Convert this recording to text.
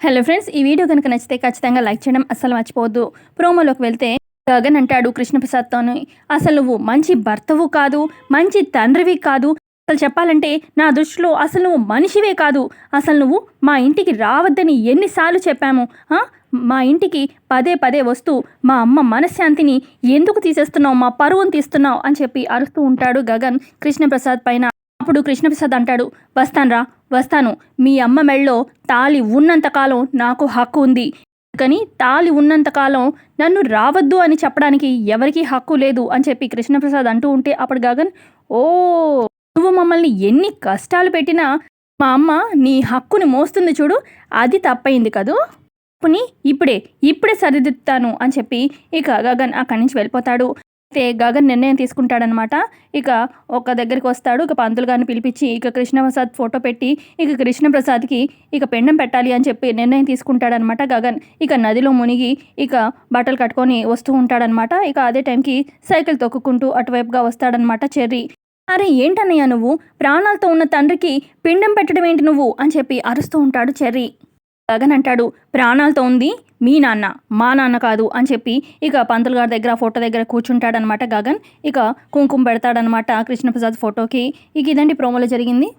Hello friends ఈ video కనుక నచ్చితే ఖచ్చితంగా లైక్ చేయడం అస్సలు మర్చిపోవద్దు. ప్రోమోలోకి వెళ్తే గగన్ అంటాడు కృష్ణప్రసాద్తోని అసలు నువ్వు మంచి భర్తవు కాదు మంచి తండ్రివి కాదు. అసలు చెప్పాలంటే నా దృష్టిలో అసలు నువ్వు మనిషివే కాదు. అసలు నువ్వు మా ఇంటికి రావద్దని ఎన్నిసార్లు చెప్పాము. మా ఇంటికి పదే పదే వస్తూ మా అమ్మ మనశ్శాంతిని ఎందుకు తీసేస్తున్నావు మా పరువును తీస్తున్నావు అని చెప్పి అరుస్తూ ఉంటాడు గగన్ కృష్ణప్రసాద్ పైన. అప్పుడు కృష్ణప్రసాద్ అంటాడు వస్తాన్రా వస్తాను. మీ అమ్మ మెళ్ళో తాళి ఉన్నంతకాలం నాకు హక్కు ఉంది. కానీ తాళి ఉన్నంతకాలం నన్ను రావద్దు అని చెప్పడానికి ఎవరికీ హక్కు లేదు అని చెప్పి కృష్ణప్రసాద్ అంటూ ఉంటే అప్పుడు గగన్ ఓ నువ్వు మమ్మల్ని ఎన్ని కష్టాలు పెట్టినా మా అమ్మ నీ హక్కుని మోస్తుంది చూడు అది తప్పయింది కదూ? పుని ఇప్పుడే ఇప్పుడే సరిదిద్దుతాను అని చెప్పి ఇక గగన్ అక్కడి నుంచి వెళ్ళిపోతాడు. అయితే గగన్ నిర్ణయం తీసుకుంటాడనమాట. ఇక ఒక దగ్గరికి వస్తాడు ఇక పంతులు గారిని పిలిపించి ఇక కృష్ణప్రసాద్ ఫోటో పెట్టి ఇక కృష్ణప్రసాద్కి ఇక పెండం పెట్టాలి అని చెప్పి నిర్ణయం తీసుకుంటాడనమాట గగన్. ఇక నదిలో మునిగి ఇక బట్టలు కట్టుకొని వస్తూ ఉంటాడనమాట. ఇక అదే టైంకి సైకిల్ తొక్కుకుంటూ అటువైపుగా వస్తాడనమాట చెర్రీ. అరే ఏంటన్నయ్య నువ్వు? ప్రాణాలతో ఉన్న తండ్రికి పిండం పెట్టడం ఏంటి నువ్వు? అని చెప్పి అరుస్తూ ఉంటాడు చెర్రీ. గగన్ అంటాడు ప్రాణాలతో ఉంది మీ నాన్న మా నాన్న కాదు అని చెప్పి ఇక పంతులు గారి దగ్గర ఫోటో దగ్గర కూర్చుంటాడనమాట గగన్. ఇక కుంకుమ పెడతాడనమాట కృష్ణప్రసాద్ ఫోటోకి. ఇక ఇదండి ప్రోమోలో జరిగింది.